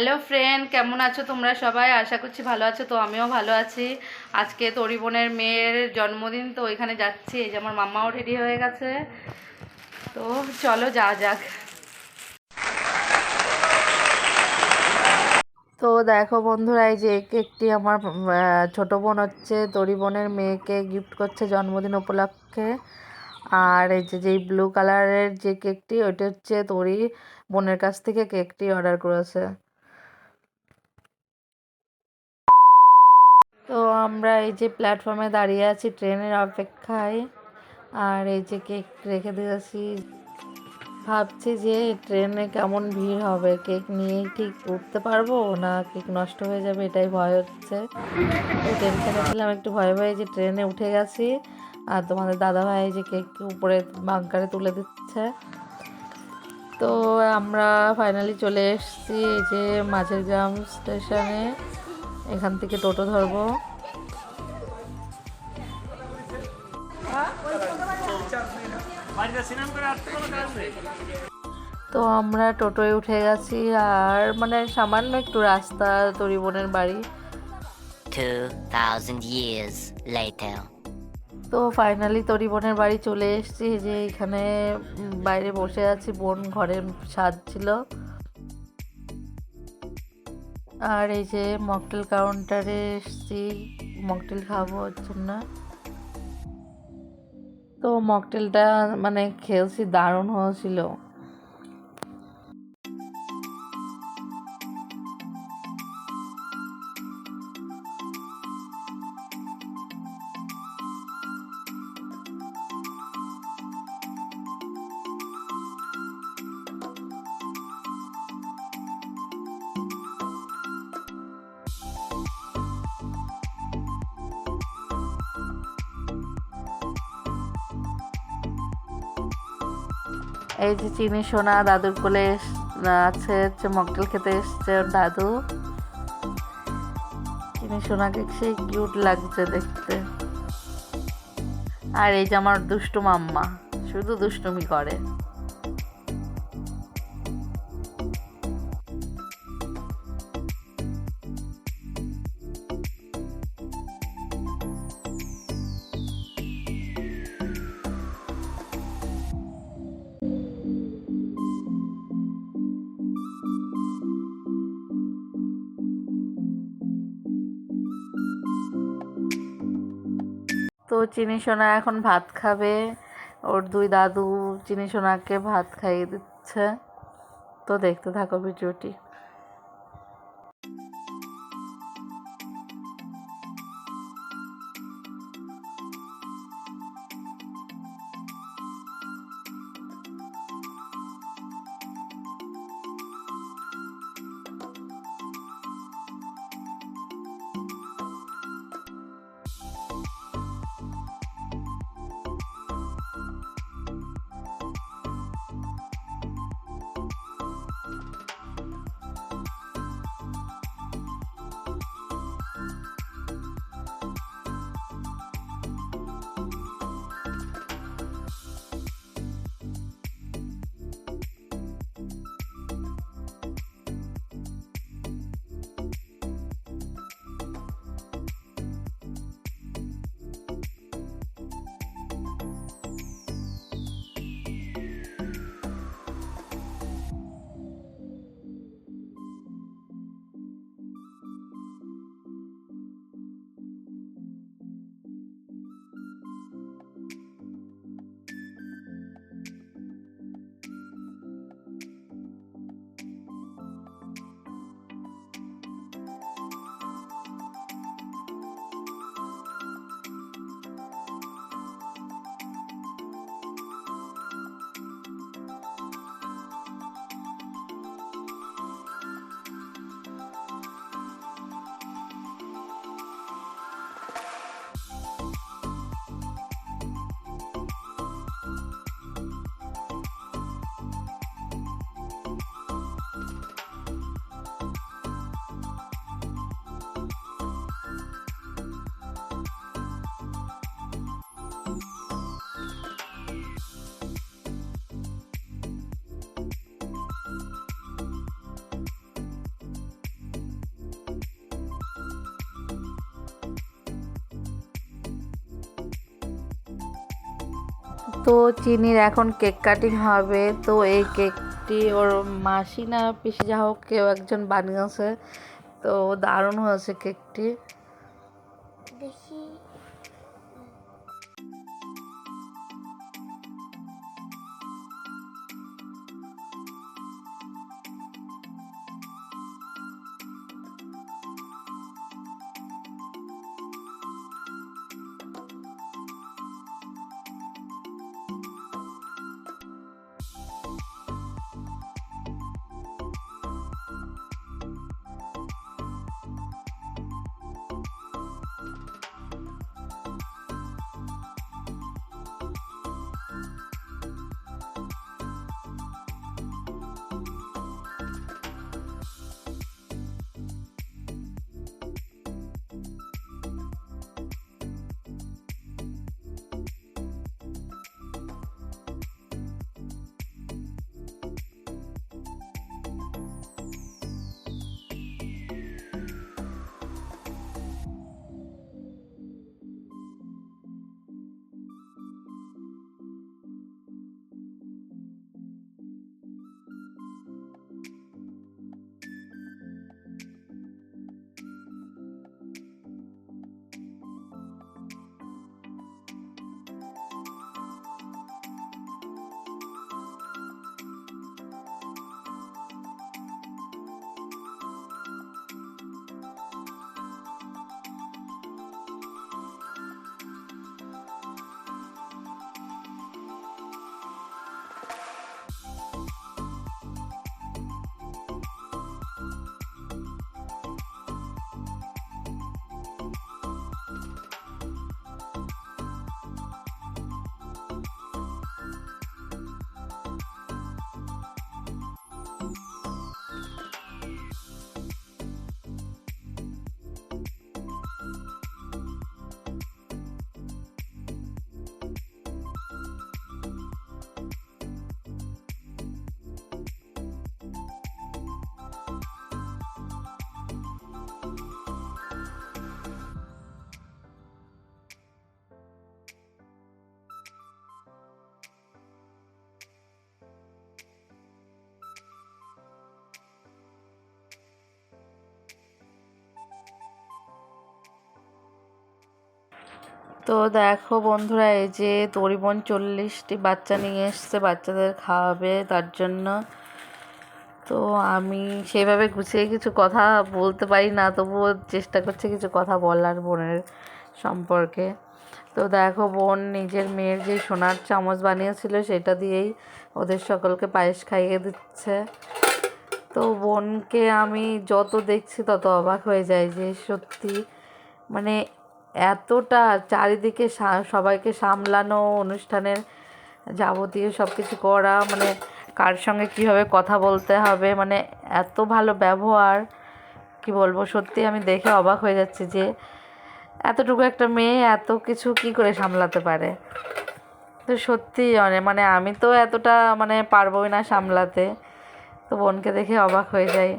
Hello friend কেমন আছো তোমরা সবাই? আশা করছি ভালো আছো, তো আমিও ভালো আছি। আজকে তরি বোনের মেয়ের জন্মদিন, তো ওইখানে যাচ্ছি। এই যে আমার মাম্মাও রেডি হয়ে গেছে। তো চলো যা যাক। তো দেখো বন্ধুরা, এই যে কেকটি আমার ছোট বোন হচ্ছে, তরি বোনের মেয়েকে গিফট করছে জন্মদিন উপলক্ষে। আর এই যে যেই ব্লু কালারের যে কেকটি ওইটা হচ্ছে তরি বোনের কাছ থেকে কেকটি অর্ডার করেছে। তো আমরা এই যে প্ল্যাটফর্মে দাঁড়িয়ে আছি ট্রেনের অপেক্ষায়। আর এই যে কেক রেখে দিয়েছি। ভাবছি যে ট্রেনে কেমন ভিড় হবে? কেক নিয়ে ঠিক উঠতে পারব না কেক নষ্ট হয়ে যাবে? এটাই ভয় হচ্ছে। তো টেনশনে ছিলাম একটু ভয়ে ভয়ে যে ট্রেনে উঠে গেছি। আর তোমাদের দাদা ভাই যে কেক উপরে বাঙ্কারে তুলে দিচ্ছে। তো আমরা ফাইনালি চলে এসেছি এই যে মাঝের গ্রাম স্টেশনে এখান থেকে টোটো ধরবো। তো আমরা টোটোয় উঠে গেছি আর মানে সামান্য একটু রাস্তা তরিবনের বাড়ি। 2,000 years তো ফাইনালি তরি বোনের বাড়ি চলে এসেছি যে এখানে বাইরে বসে আছি বোন ঘরের ঘরে সাজছিল আর এই যে মকটেল কাউন্টারে এসেছি, মকটেল খাব ওর জন্য। তো মকটেলটা মানে খেলছি দারুণ হয়েছিল। এই যে চিনি, সোনা, দাদুর কোলে আছে, হচ্ছে মকটেল খেতে এসছে দাদু। চিনি, সোনাকে সেই কিউট লাগছে দেখতে। আর এই যে আমার দুষ্টু মাম্মা, শুধু দুষ্টুমি করে। তো চিনি সোনা এখন ভাত খাবে। ওর দুই দাদু চিনি সোনাকে ভাত খাইয়ে দিচ্ছে। তো দেখতে থাকো ভিডিওটি। তো চিনির এখন কেক কাটিং হবে। তো এই কেকটি ওর মাসি না, পিসি যা হোক কেউ একজন বানিয়েছে। তো দারুণ হয়েছে কেকটি। তো দেখো বন্ধুরা, এই যে তরিবন চল্লিশটি বাচ্চা নিয়ে এসছে, বাচ্চাদের খাওয়াবে তার জন্য। তো আমি সেইভাবে গুছিয়ে কিছু কথা বলতে পারি না, তবুও চেষ্টা করছে কিছু কথা বলার বোনের সম্পর্কে। তো দেখো বোন নিজের মেয়ের যে সোনার চামচ বানিয়েছিল, সেটা দিয়েই ওদের সকলকে পায়েস খাইয়ে দিচ্ছে। তো বোনকে আমি যত দেখছি তত অবাক হয়ে যায় যে সত্যি মানে এতটা চারিদিকে সবাইকে সামলানো, অনুষ্ঠানের যাবতীয় সব কিছু করা মানে কার সঙ্গে কীভাবে কথা বলতে হবে মানে এত ভালো ব্যবহার, কি বলব, সত্যি আমি দেখে অবাক হয়ে যাচ্ছি যে এতটুকু একটা মেয়ে এত কিছু কি করে সামলাতে পারে? তো সত্যি অনেক মানে আমি তো এতটা মানে পারবোই না সামলাতে, তো বোনকে দেখে অবাক হয়ে যাই।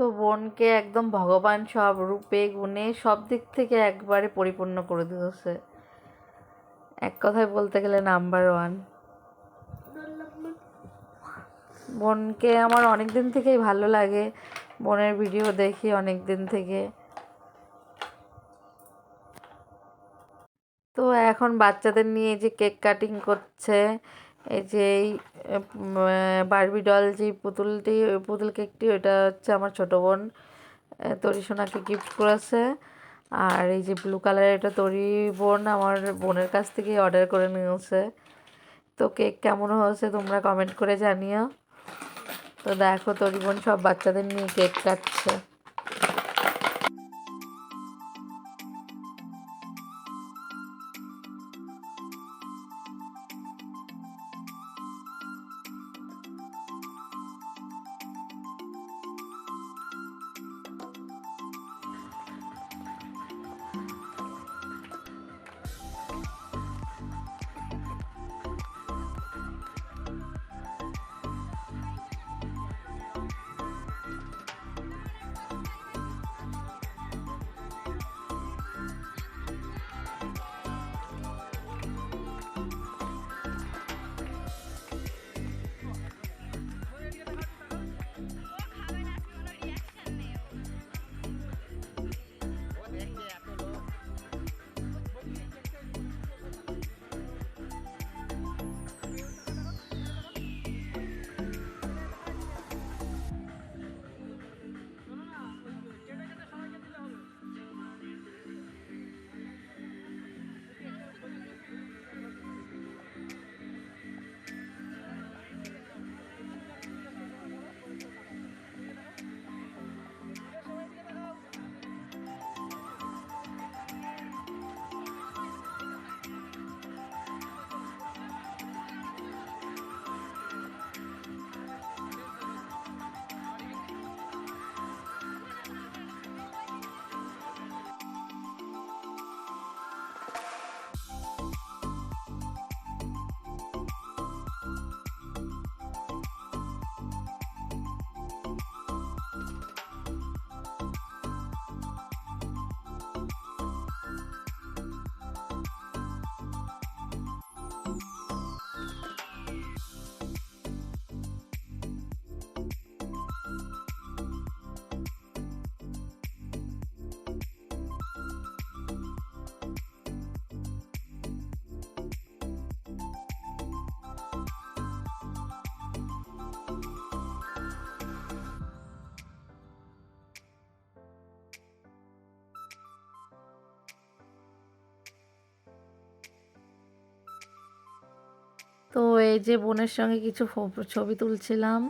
তো বোনকে একদম ভগবান সব রূপে, গুণে সব দিক থেকে একবারে পরিপূর্ণ করে দিয়েছে এক কথায় বলতে গেলে নাম্বার ওয়ান বোনকে আমার অনেক দিন থেকেই ভালো লাগে। বোনের ভিডিও দেখি অনেক দিন থেকে। তো এখন বাচ্চাদের নিয়ে যে কেক কাটিং করছে এই যে এই বারবি ডল যে পুতুলটি পুতুল কেকটি, ওইটা হচ্ছে আমার ছোটো বোন তরি সোনাকে গিফট করেছে। আর এই যে ব্লু কালারের এটা তরি বোন আমার বোনের কাছ থেকে অর্ডার করে নিয়েছে। তো কেক কেমন হয়েছে তোমরা কমেন্ট করে জানিও। তো দেখো তরি বোন সব বাচ্চাদের নিয়ে কেক কাটছে। তো এই যে বোনের সঙ্গে কিছু ছবি তুলছিলাম।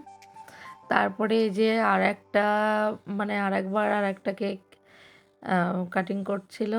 তারপরে এই যে আর একটা মানে আর একবার আর একটা কেক কাটিং করছিল।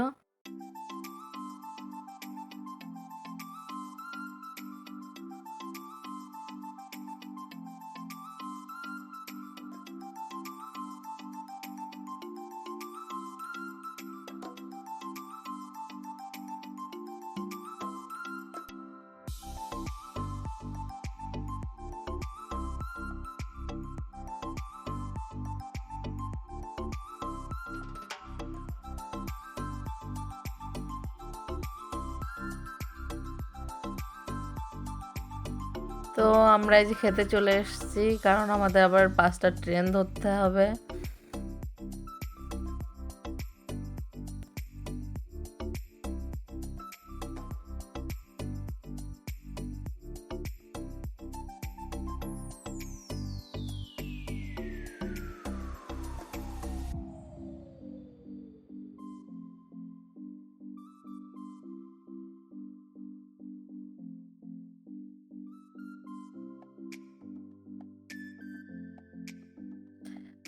তো আমরা এই যে খেতে চলে এসেছি কারণ আমাদের আবার পাঁচটা ট্রেন ধরতে হবে।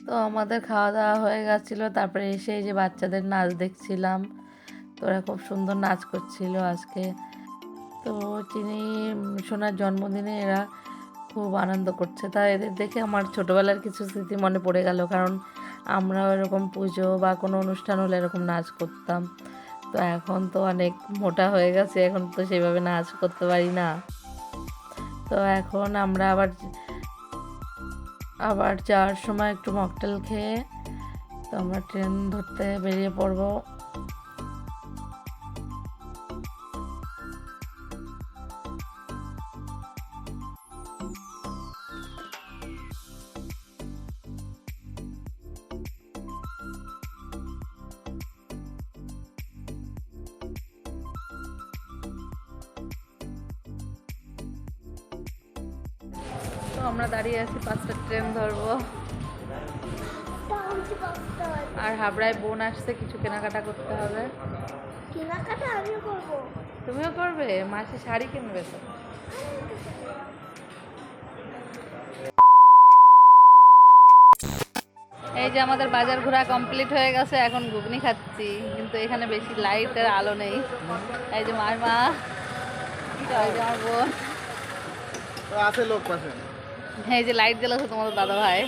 তো আমাদের খাওয়া দাওয়া হয়ে গেছিল। তারপরে এসে এই যে বাচ্চাদের নাচ দেখছিলাম। তো ওরা খুব সুন্দর নাচ করছিল আজকে। তো চিনি সোনার জন্মদিনে এরা খুব আনন্দ করছে। তা এদের দেখে আমার ছোটোবেলার কিছু স্মৃতি মনে পড়ে গেল। কারণ আমরাও এরকম পুজো বা কোনো অনুষ্ঠান হলে এরকম নাচ করতাম। তো এখন তো অনেক মোটা হয়ে গেছে। এখন তো সেভাবে নাচ করতে পারি না। তো এখন আমরা আবার আবার যাওয়ার সময় একটু মকটেল খেয়ে তো আমরা ট্রেন ধরতে বেরিয়ে পড়ব। আমরা দাঁড়িয়ে আছি পাঁচটা ট্রেন ধরবো। আর হাবড়ায় বোন আসছে কিছু কেনাকাটা করতে হবে। কেনাকাটা আমিও করব। তুমিও করবে? মাসে শাড়ি কিনবে তো। এই যে আমাদের বাজার ঘোরা কমপ্লিট হয়ে গেছে এখন ঘুগনি খাচ্ছি কিন্তু এখানে বেশি লাইটের আলো নেই। এই যে মার মা এই যে আমার বোন। আছে লোক পাশে। এই যে লাইট জ্বালাচ্ছে তোমাদের দাদা ভাই